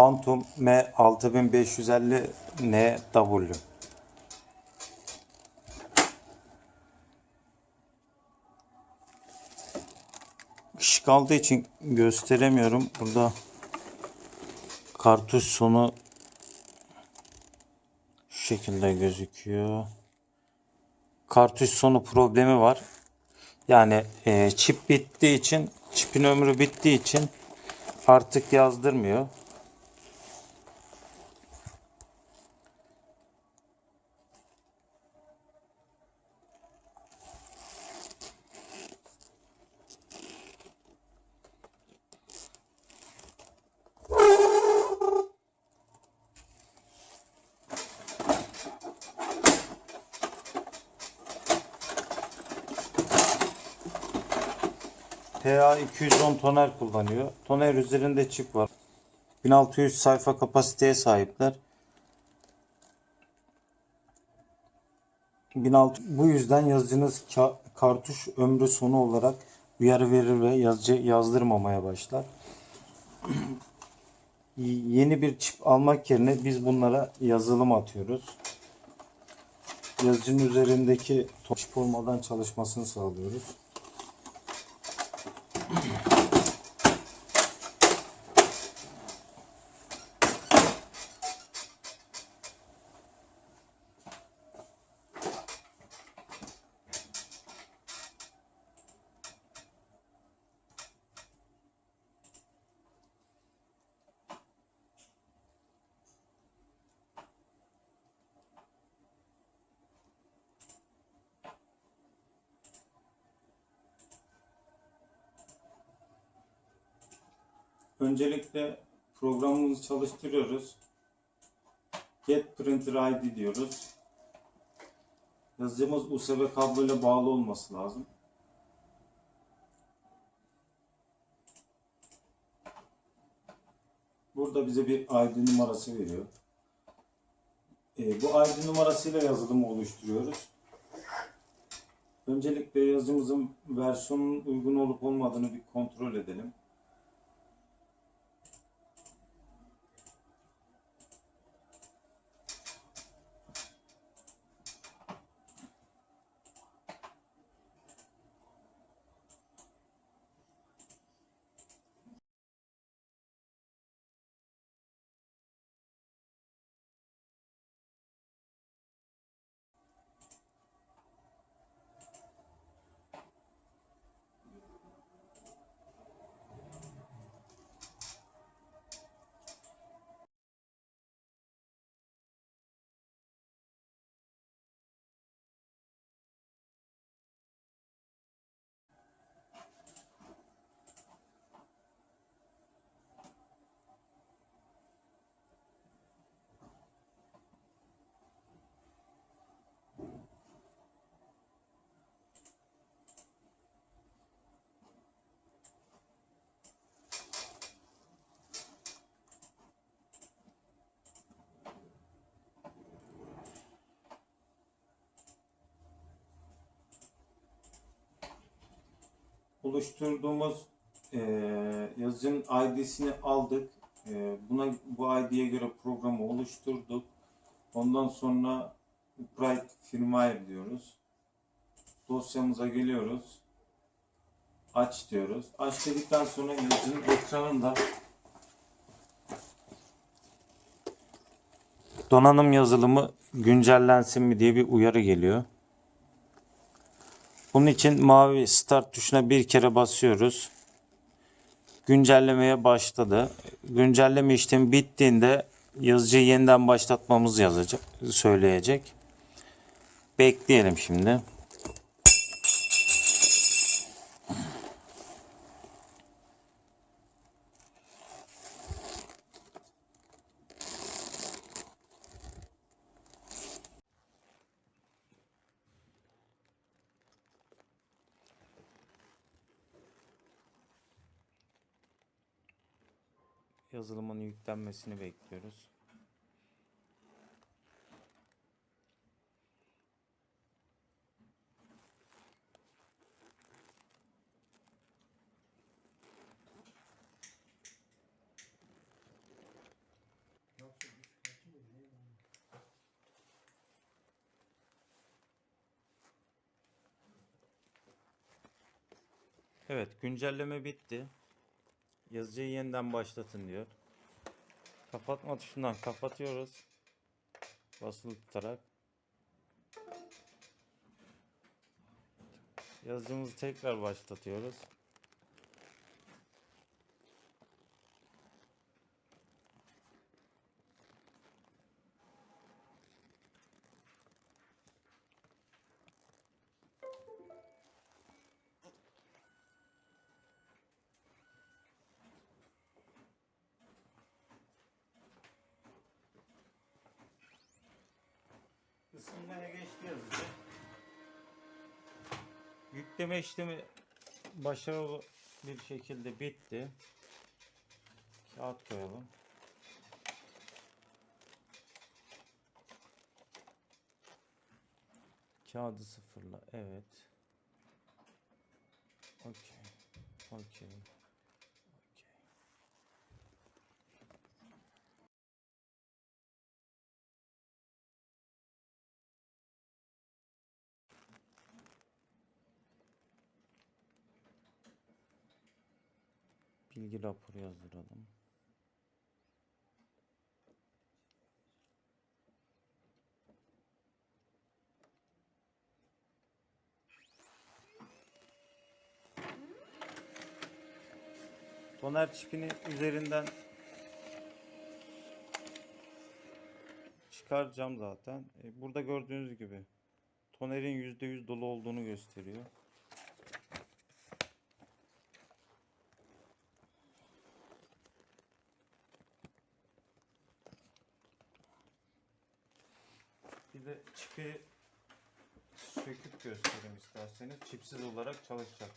Phantom M6550NW. Işık aldığı için gösteremiyorum. Burada kartuş sonu şu şekilde gözüküyor. Kartuş sonu problemi var. Yani e, çip bittiği için, çipin ömrü bittiği için artık yazdırmıyor. PA 210 toner kullanıyor. Toner üzerinde çip var. 1600 sayfa kapasiteye sahipler. 1600 bu yüzden yazıcınız ka- kartuş ömrü sonu olarak uyarı verir ve yazıcı yazdırmamaya başlar. Yeni bir çip almak yerine biz bunlara yazılım atıyoruz. Yazıcının üzerindeki çip olmadan çalışmasını sağlıyoruz. Öncelikle programımızı çalıştırıyoruz. Get Printer ID diyoruz. Yazıcımız USB kabloyla bağlı olması lazım. Burada bize bir ID numarası veriyor. Ee, bu ID numarasıyla yazılımı oluşturuyoruz. Öncelikle yazıcımızın versiyonun uygun olup olmadığını bir kontrol edelim. Oluşturduğumuz eee yazıcının ID'sini aldık. Eee, buna bu ID'ye göre programı oluşturduk. Ondan sonra Bright Firmware diyoruz. Dosyamıza geliyoruz. Aç diyoruz. Aç dedikten sonra yazıcının ekranında donanım yazılımı güncellensin mi diye bir uyarı geliyor. Bunun için mavi start tuşuna bir kere basıyoruz. Güncellemeye başladı. Güncelleme işlemi bittiğinde yazıcıyı yeniden başlatmamız yazacak, söyleyecek. Bekleyelim şimdi. yazılımın yüklenmesini bekliyoruz. Evet güncelleme bitti. Yazıcıyı yeniden başlatın diyor. Kapatma tuşundan kapatıyoruz. Basılı tutarak. Yazıcımızı tekrar başlatıyoruz. Isınmaya geçti yazıcı. Yükleme işlemi başarılı bir şekilde bitti. Kağıt koyalım. Kağıdı sıfırla. Evet. Okey. Okey. Bilgi raporu yazdıralım. Toner çipini üzerinden çıkaracağım zaten. E, Burada gördüğünüz gibi tonerin %100 dolu olduğunu gösteriyor. Bir de çipi söküp göstereyim isterseniz. Çipsiz olarak çalışacak.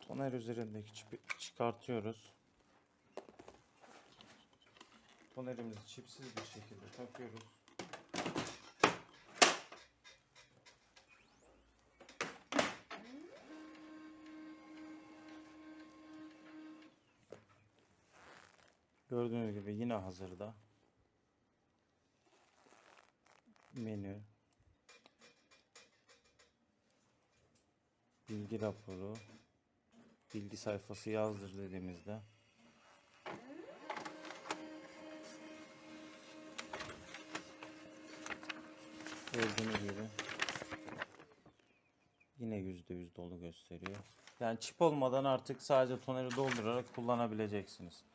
Toner üzerindeki çipi çıkartıyoruz. Tonerimizi çipsiz bir şekilde takıyoruz. Gördüğünüz gibi yine hazırda. Menü. Bilgi raporu. Bilgi sayfası yazdır dediğimizde. Gördüğünüz gibi yine %100 dolu gösteriyor. Yani çip olmadan artık sadece toneri doldurarak kullanabileceksiniz.